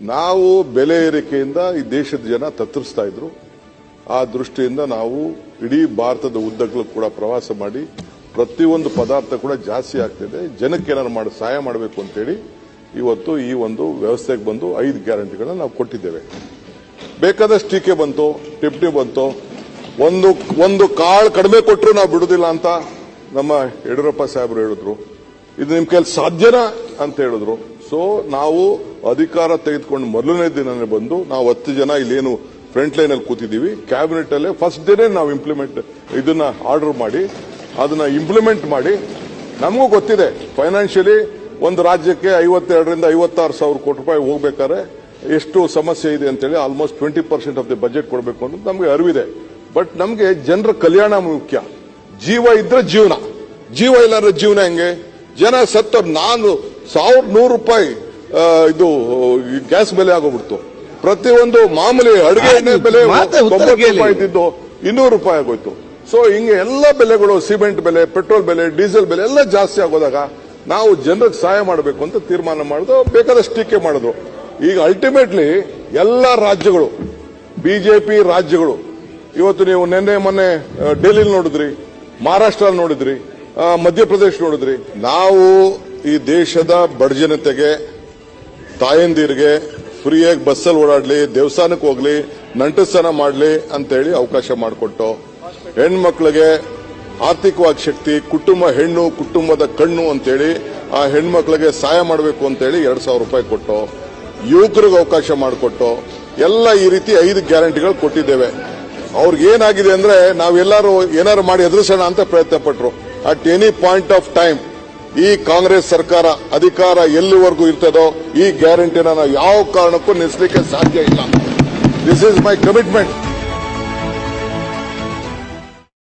ನಾವು ಬೆಲೆ ಏರಿಕೆಯಿಂದ ಈ ದೇಶದ ಜನ ತತ್ತರಿಸ್ತಾ ಇದ್ರು. ಆ ದೃಷ್ಟಿಯಿಂದ ನಾವು ಇಡೀ ಭಾರತದ ಉದ್ದಗಳು ಕೂಡ ಪ್ರವಾಸ ಮಾಡಿ ಪ್ರತಿಯೊಂದು ಪದಾರ್ಥ ಕೂಡ ಜಾಸ್ತಿ ಆಗ್ತಿದೆ. ಜನಕ್ಕೆ ಏನಾದ್ರು ಮಾಡಿ, ಸಹಾಯ ಮಾಡಬೇಕು ಅಂತೇಳಿ ಇವತ್ತು ಈ ಒಂದು ವ್ಯವಸ್ಥೆಗೆ ಬಂದು ಐದು ಗ್ಯಾರಂಟಿಗಳನ್ನ ನಾವು ಕೊಟ್ಟಿದ್ದೇವೆ. ಬೇಕಾದಷ್ಟು ಟೀಕೆ ಬಂತು ಟಿಪ್ಪಣಿ ಬಂತು. ಒಂದು ಒಂದು ಕಾಳು ಕಡಿಮೆ ಕೊಟ್ಟರು ನಾವು ಬಿಡುದಿಲ್ಲ ಅಂತ ನಮ್ಮ ಯಡಿಯೂರಪ್ಪ ಸಾಹೇಬರು ಹೇಳಿದ್ರು. ಇದು ನಿಮ್ ಕೈಲಿ ಸಾಧ್ಯನಾ ಅಂತ ಹೇಳಿದ್ರು. ಸೊ ನಾವು ಅಧಿಕಾರ ತೆಗೆದುಕೊಂಡು ಮೊದಲನೇ ದಿನನೇ ಬಂದು ನಾವು ಹತ್ತು ಜನ ಇಲ್ಲೇನು ಫ್ರಂಟ್ ಲೈನ್ ಅಲ್ಲಿ ಕೂತಿದ್ದೀವಿ. ಕ್ಯಾಬಿನೆಟ್ ಅಲ್ಲೇ ಫಸ್ಟ್ ಡೇನೇ ನಾವು ಇಂಪ್ಲಿಮೆಂಟ್ ಇದನ್ನ ಆರ್ಡರ್ ಮಾಡಿ, ಅದನ್ನ ಇಂಪ್ಲಿಮೆಂಟ್ ಮಾಡಿ. ನಮಗೂ ಗೊತ್ತಿದೆ ಫೈನಾನ್ಷಿಯಲಿ ಒಂದು ರಾಜ್ಯಕ್ಕೆ ಐವತ್ತೆರಡರಿಂದ ಐವತ್ತಾರು ಸಾವಿರ ಕೋಟಿ ರೂಪಾಯಿ ಹೋಗ್ಬೇಕಾದ್ರೆ ಎಷ್ಟು ಸಮಸ್ಯೆ ಇದೆ ಅಂತೇಳಿ almost twenty percent of the budget ಕೊಡಬೇಕು ಅಂತ ನಮಗೆ ಅರಿವಿದೆ. ಬಟ್ ನಮಗೆ ಜನರ ಕಲ್ಯಾಣ ಮುಖ್ಯ. ಜೀವ ಇದ್ರೆ ಜೀವನ. ಜೀವ ಇಲ್ಲಾಂದ್ರೆ ಜೀವನ ಹೆಂಗೆ? ಜನ ಸತ್ತ ನಾನು ಸಾವಿರದ ನೂರು ರೂಪಾಯಿ ಇದು ಗ್ಯಾಸ್ ಬೆಲೆ ಆಗೋಗ್ಬಿಡ್ತು. ಪ್ರತಿಯೊಂದು ಮಾಮೂಲಿ ಅಡುಗೆ ಎಣ್ಣೆ ಬೆಲೆ. ರೂಪಾಯಿ ಇದ್ದಿದ್ದು ಇನ್ನೂರು ರೂಪಾಯಿ ಆಗೋಯ್ತು. ಸೊ ಹಿಂಗೆ ಎಲ್ಲ ಬೆಲೆಗಳು ಸಿಮೆಂಟ್ ಬೆಲೆ ಪೆಟ್ರೋಲ್ ಬೆಲೆ ಡೀಸೆಲ್ ಬೆಲೆ ಎಲ್ಲ ಜಾಸ್ತಿ ಆಗೋದಾಗ ನಾವು ಜನರಿಗೆ ಸಹಾಯ ಮಾಡಬೇಕು ಅಂತ ತೀರ್ಮಾನ ಮಾಡಿದ್ರು ಬೇಕಾದಷ್ಟು ಟೀಕೆ ಮಾಡಿದ್ರು. ಈಗ ಅಲ್ಟಿಮೇಟ್ಲಿ ಎಲ್ಲ ರಾಜ್ಯಗಳು ಬಿಜೆಪಿ ರಾಜ್ಯಗಳು ಇವತ್ತು ನೀವು ನಿನ್ನೆ ಮೊನ್ನೆ ಡೆಲ್ಲಿ ಡೆಲ್ಲಿಲಿ ನೋಡಿದ್ರಿ ಮಹಾರಾಷ್ಟ್ರ ನೋಡಿದ್ರಿ ಮಧ್ಯಪ್ರದೇಶ ನೋಡಿದ್ರಿ. ನಾವು ಈ ದೇಶದ ಬಡ ಜನತೆಗೆ ತಾಯಂದಿರಿಗೆ, ಫ್ರೀಯಾಗಿ ಬಸ್ಸಲ್ಲಿ ಓಡಾಡ್ಲಿ, ದೇವಸ್ಥಾನಕ್ಕೆ ಹೋಗ್ಲಿ ನಂಟಸ್ಥಾನ ಮಾಡಲಿ ಅಂತೇಳಿ ಅವಕಾಶ ಮಾಡಿಕೊಟ್ಟು, ಹೆಣ್ಮಕ್ಳಿಗೆ ಆರ್ಥಿಕವಾಗಿ ಶಕ್ತಿ, ಕುಟುಂಬ ಹೆಣ್ಣು, ಕುಟುಂಬದ ಕಣ್ಣು ಅಂತೇಳಿ, ಆ ಹೆಣ್ಮಕ್ಳಿಗೆ ಸಹಾಯ ಮಾಡಬೇಕು ಅಂತೇಳಿ ಎರಡು ಸಾವಿರ ರೂಪಾಯಿ ಕೊಟ್ಟು, ಯುವಕರಿಗೆ ಅವಕಾಶ ಮಾಡಿಕೊಟ್ಟು, ಎಲ್ಲ ಈ ರೀತಿ ಐದು ಗ್ಯಾರಂಟಿಗಳು ಕೊಟ್ಟಿದ್ದೇವೆ. ಅವ್ರಿಗೆ ಏನಾಗಿದೆ ಅಂದ್ರೆ ನಾವೆಲ್ಲರೂ ಏನಾರು ಮಾಡಿ ಎದುರಿಸೋಣ ಅಂತ ಪ್ರಯತ್ನ ಪಟ್ರು at any point of time ಈ ಕಾಂಗ್ರೆಸ್ ಸರ್ಕಾರ ಅಧಿಕಾರ ಎಲ್ಲಿವರೆಗೂ ಇರ್ತದೋ ಈ ಗ್ಯಾರಂಟಿನ ಯಾವ ಕಾರಣಕ್ಕೂ ನಿಲ್ಲಿಸಲಿಕ್ಕೆ ಸಾಧ್ಯ ಇಲ್ಲ. This is my commitment